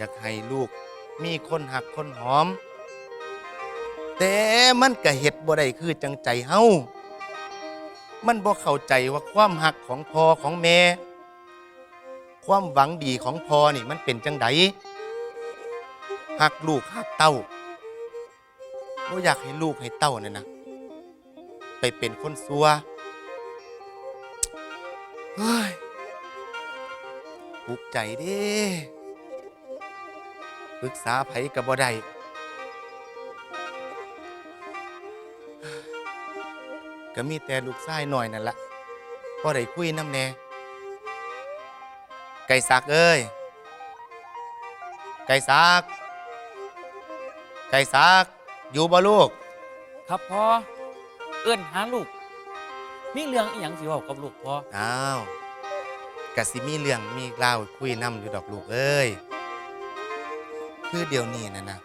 อยากให้ลูก มีคนหักคนหอม แต่มันก็เฮ็ดบ่ได้คือจังใจเฮามันบ่เข้าใจว่าความหักของพ่อของแม่ ความหวังดีของพ่อนี่มันเป็นจังไดหักลูกหักเต้าบ่อยากให้ลูกให้เต้านั่นนะไปเป็นคนซัวเฮ้ยปุกใจดิ ปรึกษาไผกับบ่ได้ก็มีแต่ลูกชายหน่อยนั่นละพอได้คุยน้ำแน่ไก่สักเอ้ย ไก่สัก ไก่สัก อยู่บ่ลูก ครับพ่อเอื้อนหาลูก มีเรื่องอีหยังสิเว้ากับลูกพ่ออ้าวกะสิมีเรื่องมีเล่าวคุยน้ำอยู่ดอกลูกเอ้ย คือเดี๋ยวนี้นะนะ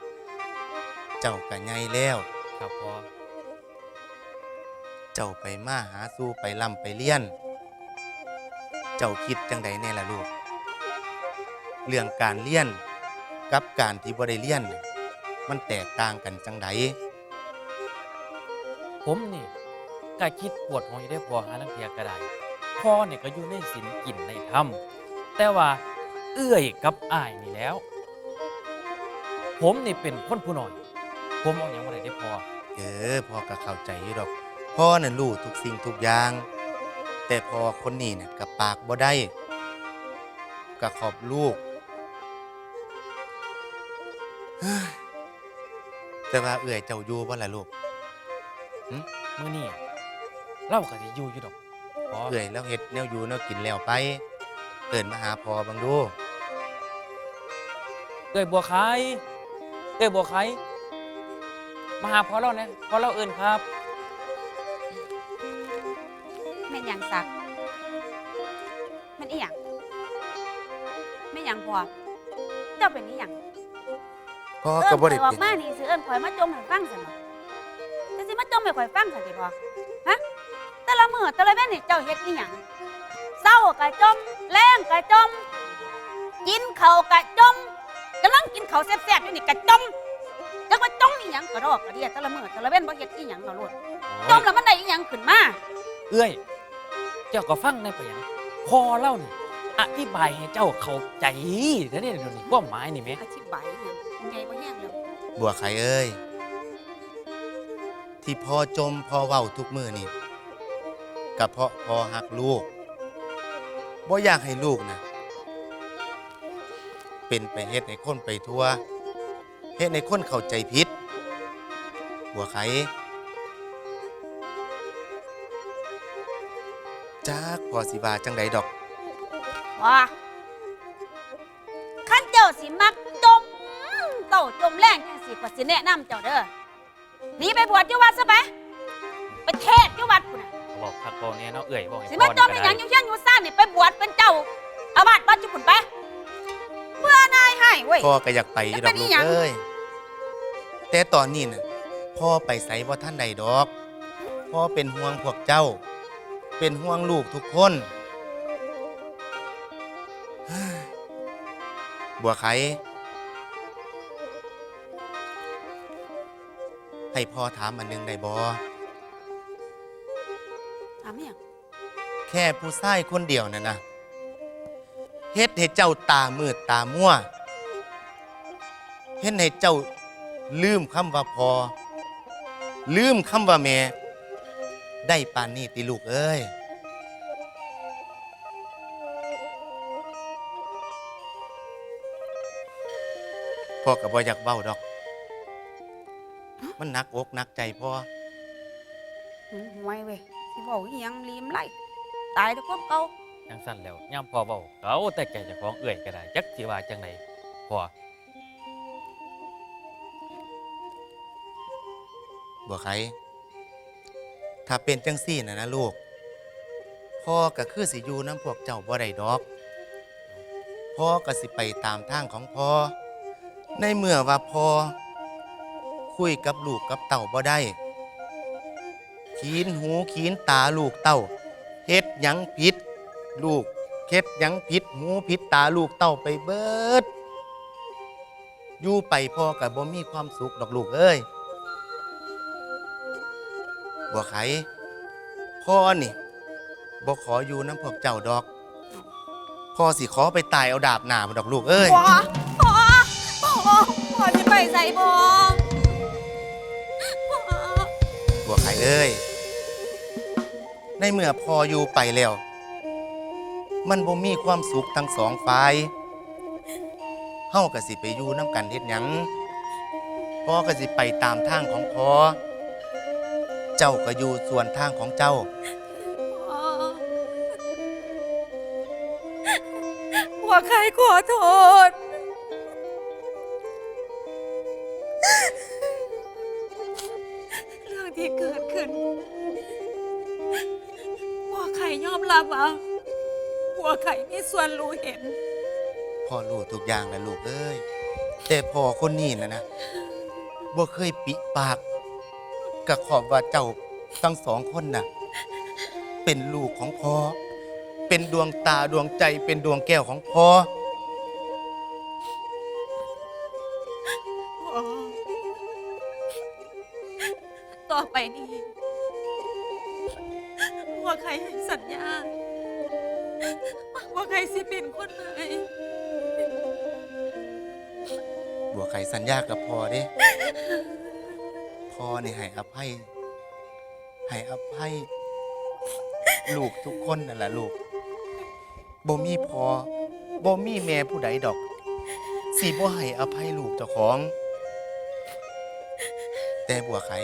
เจ้ากะใหญ่แล้ว ครับพ่อเจ้าไปมาหาสู้ไปล่ำไปเลี้ยน เจ้าคิดจังใดแน่ล่ะลูก เรื่องการเลี้ยนกับการที่บ่ได้เลี้ยน มันแตกต่างกันจังใดผมนี่ก็คิดปวดหัวอยู่ได้พอหาลังเทียก็ได้พ่อเนี่ยก็อยู่ในศีลกินในธรรมแต่ว่าเอื้อยกับอ้ายนี่แล้ว ผมนี่เป็นคนผู้น้อย ผมเอาอย่างว่าไรได้พอ เออพ่อก็เข้าใจอยู่ดอก พ่อน่ะรู้ทุกสิ่งทุกอย่าง แต่พอคนนี้เนี่ยกับปากบ่ได้ก็ขอบลูกเฮ้ยแต่ว่าเอื่อยเจ้าอยู่บ่ล่ะลูก มื้อนี้เล่าก็สิอยู่อยู่ดอกพอเอื่อยแล้วเฮ็ดแนวอยู่แนวกินแล้วไปเอิ้นมาหาพ่อเบังดู เอ้ยบัวไข่ เอ้ยบัวไข่มาหาพ่อเราเนี่ยพ่อเราเอิ้นครับแม่นหยังสักแม่นอีหยังแม่นหยังพอเจ้าเป็นอีหยังพ่อเอิ้ก็นบ่ข่ได้อยออเป็กนมานี่สิเอิ้นข่อยมาจมให้ฟังซั่นบ่จะสิมาจมให้ข่อยฟังซั่นติพอฮะแต่ละมื้อแต่ละเว้นนี่เจ้าเฮ็ดอีหยังเศร้าก็จมแรงก็จมกินข้าวก็จม กำลังกินข้าวแซ่บๆอยู่นี่ก็จมจักว่าจมอีหยังก็ดอกกระเดียแต่ละมื้อแต่ละเว้นบ่เฮ็ดอีหยังเนาะลูกจมแล้วมันได้อีหยังขึ้นมาเอ้ยเจ้าก็ฟังได้ปะหยังพ่อเล่านี่อธิบายให้เจ้าเข้าใจเดี๋ยวนี้เดี๋ยวนี้ความหมายนี่แหมอธิบายอีหยังใหญ่บ่แห้งแล้วบัวไข่เอ้ย ที่พ่อจมพ่อเว้าทุกมือนี่ก็เพราะพ่อหักลูกบ่อยากให้ลูกนะ เป็นไปเฮ็ดให้คนไปทั่วเฮ็ดให้คนเข้าใจผิดบัวไข่จากพ่อสิบาจังใดดอกว่าขั้นเจ้าสิมักจมเต่าจมแรงจังสิกว่าสิแนะนำเจ้าเด้อหนีไปบวชอยู่วัดซะไปไปเทศอยู่วัดพุ่นน่ะบอกคักบอกเนี่ยเนาะเอ้ยบอกให้สิพ่มาอจนี่มก็ในหได้ยังอยู่เช่นอยู่ซ่านนี่ไปบวชเป็นเจ้าอาวาสวัดจุพุ่นไปเพื่ อนายให้เว้ย พ่อก็อยากไปอยู่ดอกจะเป็นลูอีกหยังเอ้ยแต่ตอนนี้น่ะพ่อไปใส่ว่าท่านใดดอก พ่อเป็นห่วงพวกเจ้า เป็นห่วงลูกทุกคนเฮ้ยบัวไข ให้พ่อถามอันหนึงได้บอถามอีหยังแค่ผู้ชายคนเดียวน่ะนะ เฮ็ดให้เจ้าตามืดตามัวเฮ็ดให้เจ้าลืมคำว่าพอ ลืมคำว่าแม่ได้ปานนี้ติลูกเอ้ยพ่อกับบ่อยากเบ้าดอก มันหนักอกหนักใจพ่อห่วยเว้ยสิบอกอีหยังลีมไล่ตายแตะความเก่า จังสั้นแล้วย่ำพ่อเบาเขาแต่แกจะของเอ้ยก็ได้จักสิว่าจังไดพ่อบัวไขถ้าเป็นจังซี่นะนะลูกพ่อก็คือสิอยู่น้ำพวกเจ้าบ่ได้ดอกพ่อก็สิไปตามทางของพ่อในเมื่อว่าพ่อคุยกับลูกกับเต่าบ่ได้ ขีนหูขีนตาลูกเต่าเฮ็ดยังผิด ลูกเฮ็ดหยังผิดหูผิดตาลูกเต่าไปเบิดอยู่ไปพ่อกับบ่มีความสุขดอกลูกเอ้ยบัวไขพ่อนี่บ่ขออยู่น้ำพวกเจ้าดอก พ่อสิขอไปตายเอาดาบหนามาดอกลูกเอ้ย พ่อพ่อพ่อพ่อจะไปใส่บ่พ่อบัวไข่เอ้ย ในเมื่อพออยู่ไปแล้ว มันบ่มีความสุขทั้งสองฝ่ายเฮาก็สิไปอยู่น้ำกันเฮ็ดหยังพ่อก็สิไปตามทางของพ่อเจ้าก็อยู่ส่วนทางของเจ้า พ่อพ่อใครขอโทษ เรื่องที่เกิดขึ้นพ่อไข่ยอมรับอะ พ่อไข่มีส่วนรู้เห็น พ่อรู้ทุกอย่างนะลูกเอ้ย แต่พ่อคนนี้นะนะบ่เคยปิปากกับขอบว่าเจ้าทั้งสองคนน่ะ เป็นลูกของพ่อ เป็นดวงตาดวงใจเป็นดวงแก้วของพอพ่อากับพ่อเด้พ่อนี่ให้อภัยให้อภัย ลูกทุกคนนั่นแหละลูกบ่มีพ่อบ่มีแม่ผู้ใดดอกสิบ่ให้อภัยลูกเจ้าของ แต่บัวไข่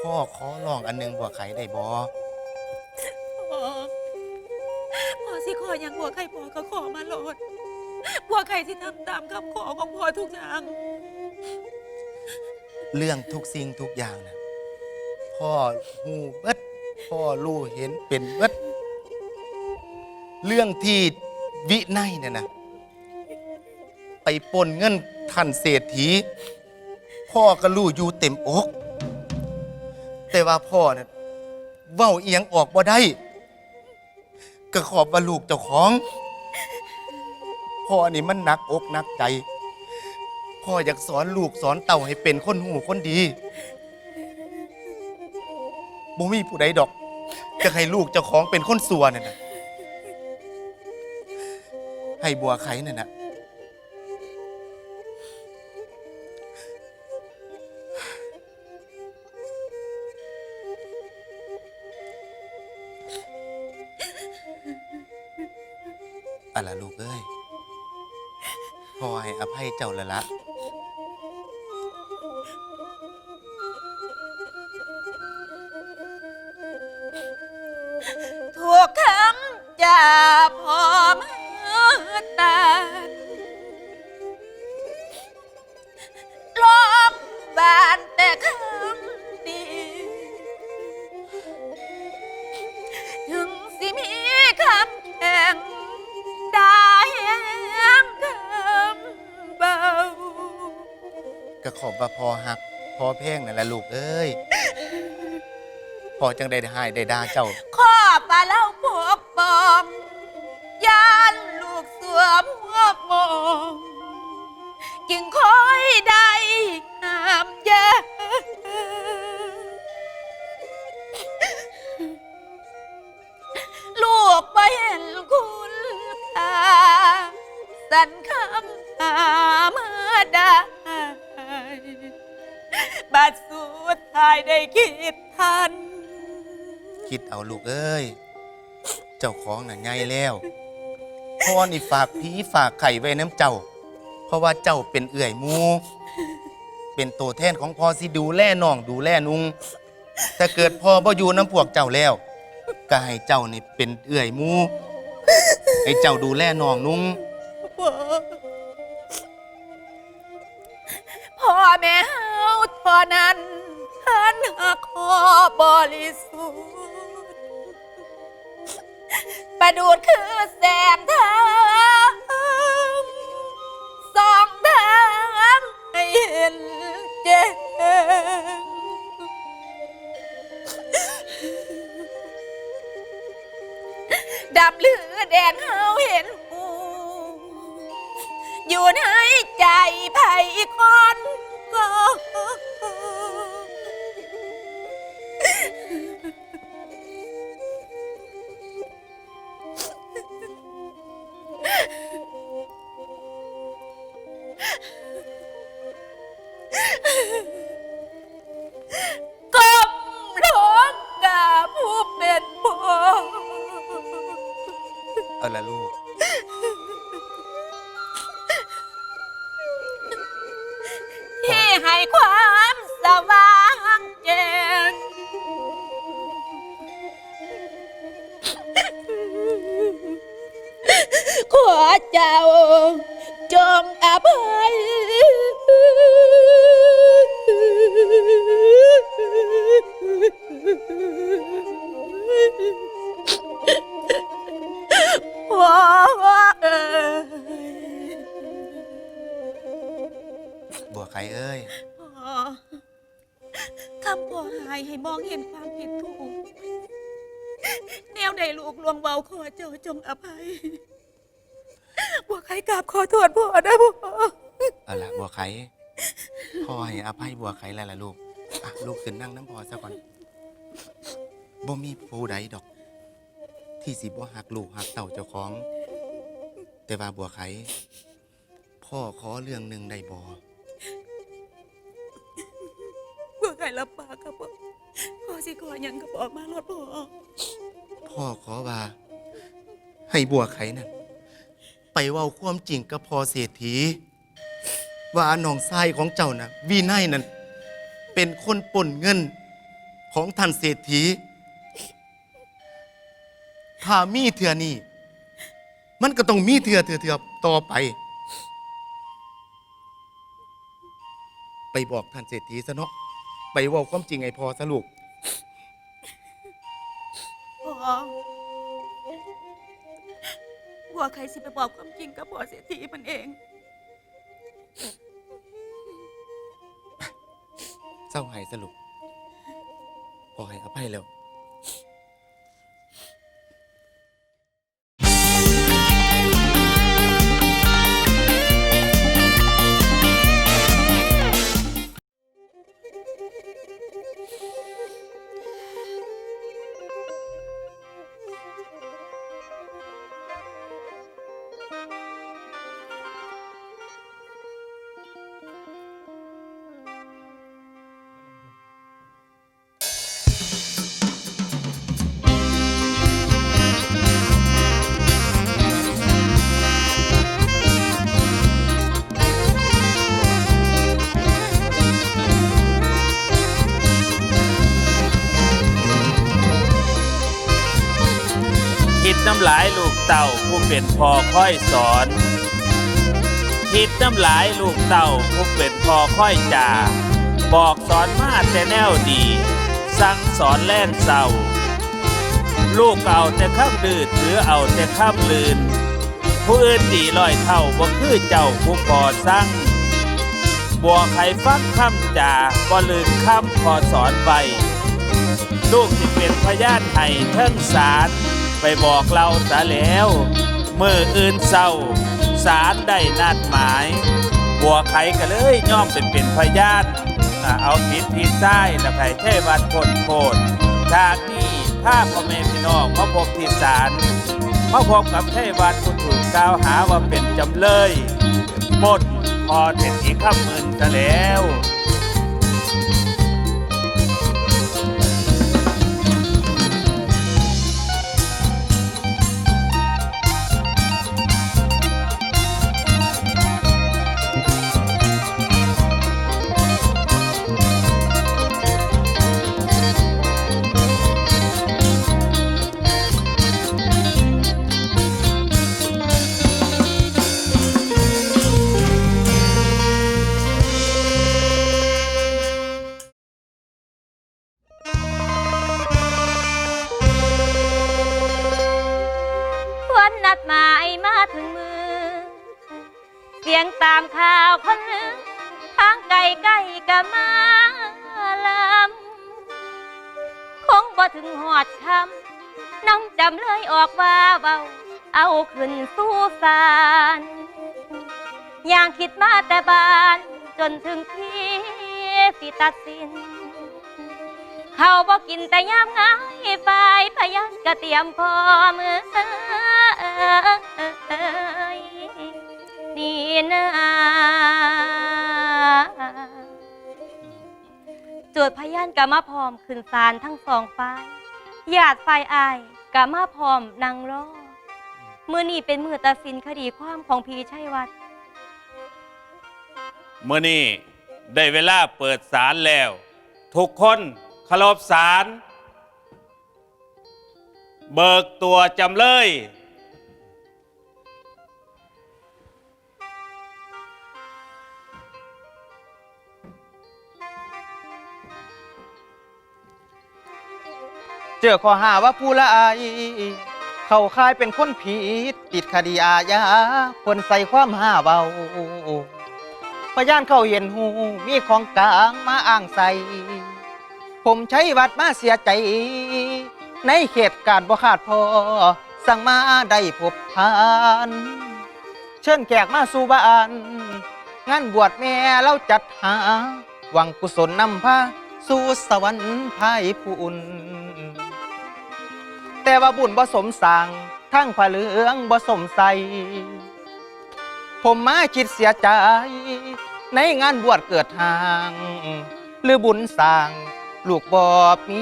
พ่อขอลองอันหนึงบัวไข่ได้บ่พ่อพ่อสิขออย่างบัวไข่พ่อก็ขอมาโหลด บัวไข่ที่ทำตามคำขอของพ่อทุกอย่าง เรื่องทุกสิ่งทุกอย่างนะพ่อฮู้เบิดพ่อรู้เห็นเป็นเบิดเรื่องที่วินัยเนี่ยนะ ไปปนเงินท่านเศรษฐี พ่อก็รู้อยู่เต็มอกแต่ว่าพ่อน่ะเว้าเอียงออกบ่ได้ ก็ขอบว่าลูกเจ้าของ พ่อนี่มันหนักอกหนักใจ พ่ออยากสอนลูกสอนเต่าให้เป็นคนหูคนดีบ่มีผู้ใดดอกจะให้ลูกเจ้าของเป็นคนสัวนั่นนะให้บัวไข่นั่นนะ เจ้าและละ ว่าพอหักพอแพงนั่นแหละลูกเอ้ยพอจังได้หายได้ด่าเจ้าขอบมาเล่าพกปองยานลูกสวมหัวมองจึงคอยได้ห้ามยาลูกไปเห็นคุณค่าสันคำหามาได้ บัดสุดท้ายได้คิดทัน คิดเอาลูกเอ้ย เจ้าของน่ะไงแล้วพ่อนี่ฝากผีฝากไข่ไว้น้ำเจ้า เพราะว่าเจ้าเป็นเอื่อยหมู เป็นตัวแทนของพ่อสิดูแลน้องดูแลนุงแต่เกิดพ่อบ่อยู่น้ำพวกเจ้าแล้ว ก็ให้เจ้านี่เป็นเอื่อยหมู ให้เจ้าดูแลน้องนุงาเท่นั้นหันหักคอบริสุทธิ์ประดูดคือแสงทางสองทางให้เห็นแจ้งดำเหลือแดงเฮาเห็นหูอยู่ในใจไผ่คนก็ อเจ้าจงอภัยพ่อเอ้ยบัวไข่เอ้ย พ่อคำพ่อหายให้มองเห็นความผิดถูก แนวใดลูกลวงเบาขอเจ้าจงอภัยบัวใคร กราบขอโทษพ่อนะพ่อเอาละบัวไข่พ่อให้อภัยบัวไข่แล้วล่ะลูกอะลูกขึ้นนั่งน้ำพอซะก่อนบ่มีผู้ใดดอก ที่สิบ่หักลูกหักเต่าเจ้าของ แต่ว่าบัวไข่พ่อขอเรื่องหนึ่งได้บ่บัวใครรับปากครับพ่อพ่อสิขอหยังกับออกมารถพ่อพ่อขอว่า ให้บัวไข่นั่น ไปเว้าความจริงกับพ่อเศรษฐี ว่าน้องชายของเจ้านะวีไนนั่นเป็นคนป่นเงินของท่านเศรษฐีถ้ามีเถื่อนี่มันก็ต้องมีเถื่อเถื่อเถื่อต่อไป ไปบอกท่านเศรษฐีซะเนาะไปเว่าความจริงไอ้พอสลูกพ่อ บัวใครสิไปบอกความจริงกับพ่อเสียทีมันเอง เศร้าหายสรุปพอให้อภัยแล้วำหลายลูกเต่าผู้เป็นพ่อค่อยสอน คิดน้ำหลายลูกเต่าผู้เป็นพ่อค่อยจ่าบอกสอนมาแต่แนวดี สั่งสอนแล่นเศร้าลูกเอาแต่ข้ามดืดหรือเอาแต่ข้ามลืน ผู้อื่นดีลอยเท่าบ่คือเจ้าผู้พอสั่งบัวไข่ฟังคำจ่าบ่ลืนคำพอสอนไปลูกที่เป็นพยานให้เทิงสาร ไปบอกเราซะแล้วมืออื่นเศร้า สารได้นัดหมาย บัวไข่ก็เลยย่อมเป็นเป็นพยานอ่าเอาผิดผิดซ้ายแล้วไผ่เทวัดพ้นโทษชาตินี้ถ้าพ่อแม่พี่น้องมาพบที่ศาลมาพบกับเทวัดผู้ถูกกล่าวหาว่าเป็นจำเลยปล้นพอเสร็จอีกข้ามมืนซะแล้ว เอาขึ้นสู้ศาลอย่างคิดมาแต่บาน จนถึงที่สิตัดสิน เขาบอกกินแต่ยามง่ายฝ่ายพยันก็เตรียมพร้อมเอยนี่นะจทย์พยานก็มาพร้อมขึ้นศาลทั้งสองฝ่ายญาติฝ่ายอายก็มาพร้อมนั่งรอง มือนี้เป็นมือตัดสินคดีความของพีชัยวัฒน์เมื่อนี้ได้เวลาเปิดศาลแล้ว ทุกคนเคารพศาลเบิกตัวจำเลย เจอข้อหาว่าผู้ละอาย เข้าค่ายเป็นคนผิดติดคดีอาญาคนใส่ความห้าเบาพยานเขาเห็นหูมีของกลางมาอ้างใส่ ผมใช้วัดมาเสียใจ ในเขตการบ่ขาดพอ สั่งมาได้พบทาน เชิญแขกมาสู่บ้านงานบวชแม่เราจัดหา หวังกุศลนำพาสู่สวรรค์ภายผู้อุ่น แต่ว่าบุญบ่สมสั่งทั้งผ้าเหลืองบ่สมใส ผมมาคิดเสียใจ ในงานบวชเกิดทาง หรือบุญสร้างลูกบอบมี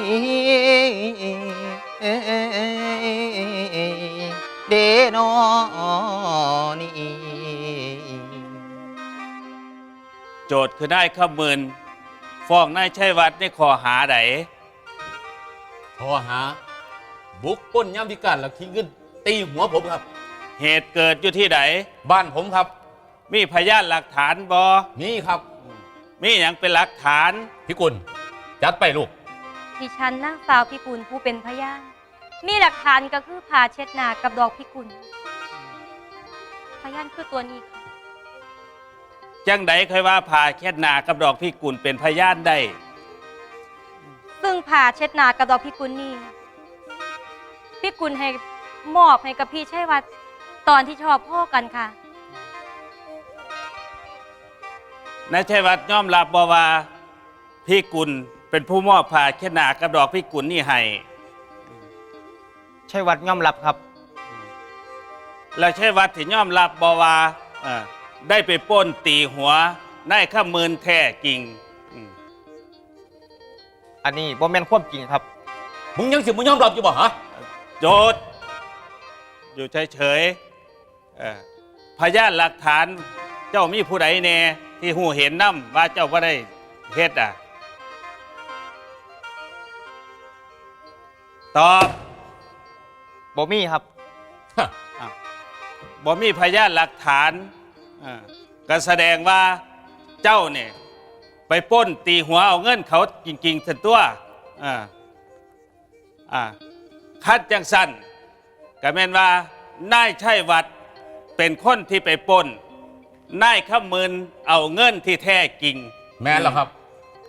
เดโนนี่โจทย์คือได้ข้ามืนฟ้องนายชัยวัฒน์ในข้อหาใด ข้อหา บุกปล้นย่ำพิการแล้วทิ้งเงินตีหัวผมครับ เหตุเกิดอยู่ที่ใดบ้านผมครับ มีพยานหลักฐานบอนี่ครับมีอย่างเป็นหลักฐาน พี่กุลจัดไปลูก ดิฉันนางสาวพิกุลผู้เป็นพยานมีหลักฐานก็คือผ่าเช็ดหน้ากับดอกพิกุลพยานคือตัวนี้ค่ะจังใดเคยว่าผ่าแค่นากับดอกพี่กุลเป็นพยานได้ ซึ่งผ่าเช็ดหน้ากับดอกพิกุลนี่ พิกุลให้มอบให้กับพี่ชัยวัฒน์ตอนที่ชอบพ่อกันค่ะ นายชัยวัฒน์ยอมรับบอว่าพี่กุลเป็นผู้มอบผ่าแค่นากับดอกพี่กุลนี่ให้ใช่วัดยอมรับครับ แล้วชัยวัฒน์ที่ยอมรับบอว่าเอ่อได้ไปปล้นตีหัวได้ข้ามืนแท้จริงอืมอันนี้บ่แม่นความจริงครับ มึงยังสิมึงยอมรับอยู่บ่ฮะ โจทย์ อยู่เฉยๆเอ่อพยานหลักฐาน เจ้ามีผู้ใดแน่ที่หูเห็นน้ำว่าเจ้าว่าได้เฮ็ดอะ ตอบ บ่มีครับบ่มีพยานหลักฐานอ่าก็แสดงว่าเจ้าเนี่ยไปปล้นตีหัวเอาเงินเขาจริงๆสันตัวอ่าอ่า คัดจังสั้นก็แม่นว่านายชัยวัดเป็นคนที่ไปปล้นนายขมืนเอาเงินที่แท้จริงแม่นแล้วครับ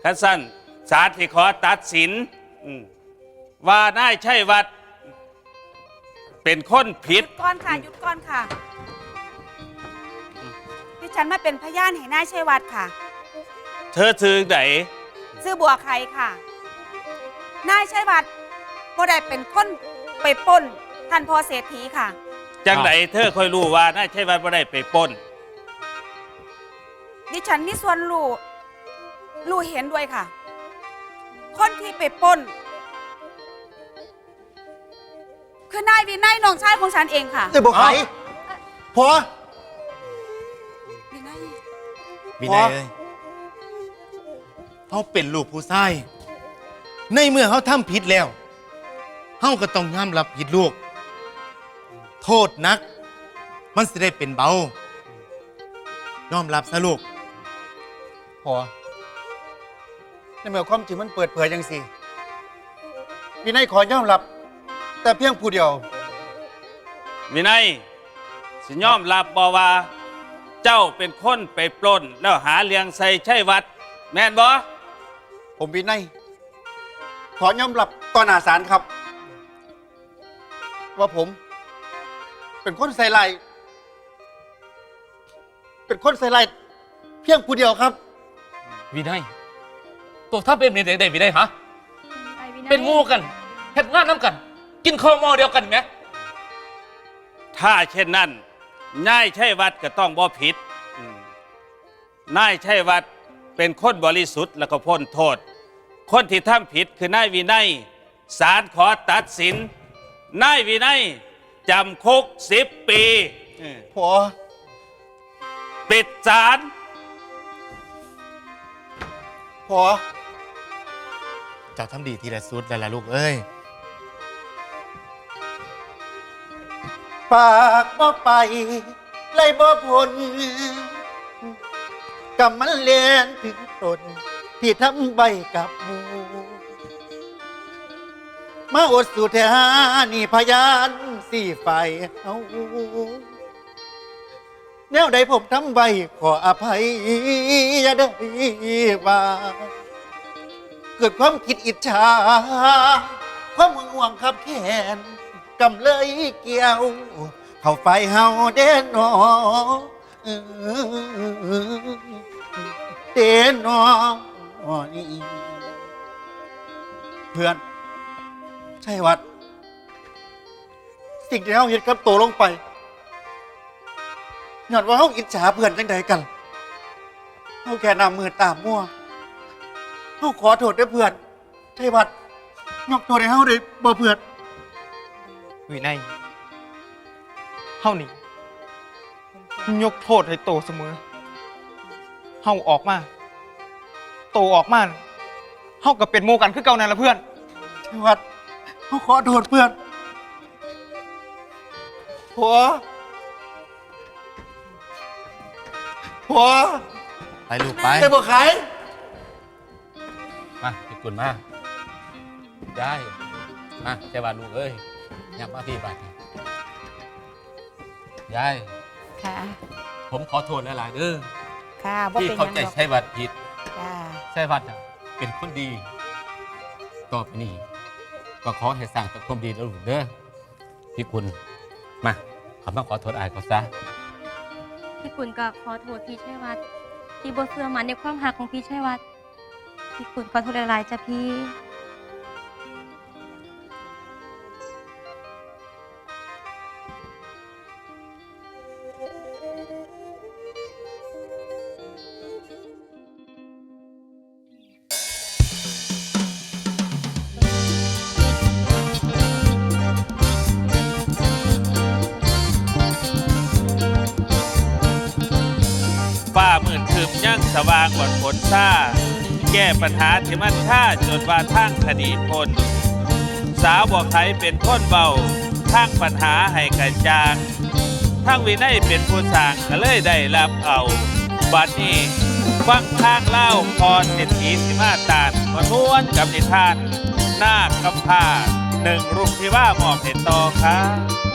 คัดสั้นศาลที่ขอตัดสินอืมว่านายชัยวัดเป็นคนผิหดยุดก่อนค่ะหยุดก่อนค่ะดิฉันมาเป็นพยานให้นายชัยวัฒน์ค่ะ เธอถือไหน ชื่อบัวไข่ค่ะ นายชัยวัฒน์ บ่ได้เป็นคนไปปล้นท่านพ่อเศรษฐีค่ะ จังไหนเธอค่อยรู้ว่านายชัยวัดบ่ได้ไปปล้น ดิฉันมีส่วนรู้รู้เห็นด้วยค่ะ คนที่ไปปล้น คือนายวินัยน้องชายของฉันเองค่ะเอ้ยบอกไผพอ วินัยวินัยเอ้ยเขาเป็นลูกผู้ชาย ในเมื่อเขาทำผิดแล้ว เขาก็ต้องยอมรับผิดลูก โทษนัก มันสิได้เป็นเบายอมรับซะลูก พอในเมื่อความจริงมันเปิดเผยยังสิวินัยขอยอมรับ แต่เพียงผู้เดียว วินัยสิยอมรับบ่ว่า เจ้าเป็นคนไปปล้น แล้วหาเลี้ยงใส่ชัยวัด แม่นบ่ผมวินัยขอยอมรับต่อหน้าศาลครับ ว่าผม เป็นคนใส่ลายเป็นคนใส่ลายเพียงผู้เดียวครับ วินัยตัวถ้าเป็นเด็กๆวินัยฮะไอ้วิยเป็นหมู่กันเฮ็ดงานน้ำกัน กินข้าวหม้อเดียวกันไหมถ้าเช่นนั้นนายชัยวัดก็ต้องบ่ผิดอืมนายชัยวัดเป็นคนบริสุทธิ์แล้วก็พ้นโทษ คนที่ทำผิดคือนายวินัยศาลขอตัดสิน นายวินัยจำคุกสิบปีอืมพอปิดศาลพอเจ้าทำดีทีละสุดแล้วล่ะลูกเอ้ย ปากบ่ไปไล่บ่พ้นกำมันเลียนถึงตนที่ทำใบกับหมู มาอดสู่แทหานี่พยานสี่ฝ่ายเฮาแนวใดผมทำใบขออภัยอย่าได้ว่าเกิดความคิดอิจฉา ความหึงหวงขับแค้นกำเลยเกี่ยว เข้าไปเฮาเด่นนอเด่นนอนี่เพื่อน ใช่วัดสิ่งที่เฮาเห็นกับโตวลงไปย้อนว่าเฮาอิจฉาเพื่อนจังใดกันเฮาแค่นำมือตามมั่วเฮาขอโทษด้วยเพื่อนไทยวัดยกโทษให้เฮาได้บ่เพื่อนวินัยเฮานี่ยกโทษให้โตเสมอเฮาออกมา โตออกมาเฮาก็เป็นหมู่กันคือเก่านั่นละเพื่อนไทยวัดเฮาขอโทษเพื่อนผัวผัวไปลูกไป ได้บ่ขายมาพี่กุลมา ได้ มาใจบานลูกเอ้ยยับมาพี่บาดนี้ยาย ค่ะ ผมขอโทษหลายๆเด้อค่ะบ่ที่เป็นหเข้ายังใจดอกใช้วัดผิด จ้า ใช้วัดน่ะเป็นคนดี ต่อไปนี้ ก็ขอให้สร้างแต่ความดีแล้วลูกเด้อพี่กุลมาขอมาขอโทษอายเขาซะพี่กุลก็ขอโทษพี่ชัยวัฒน์ที่บ่เชื่อมันในความหักของพี่ชัยวัฒน์พี่กุลขอโทษหลายๆจ้ะพี่ วางกว่าฝนซ่าแก้ปัญหาที่มันท่าจนว่าทางคดีพนสาวบอกไทยเป็นคนเบาทางปัญหาให้กระจางทางวินัยเป็นผู้สร้างก็เลยได้รับเอา บัดนี้ฟังทางเล่าพรเศรษฐีสิมาตานมานวนกับนิทานนาคกำพาหนึ่งรุ่งที่ว่ามอบเห็นต่อครับ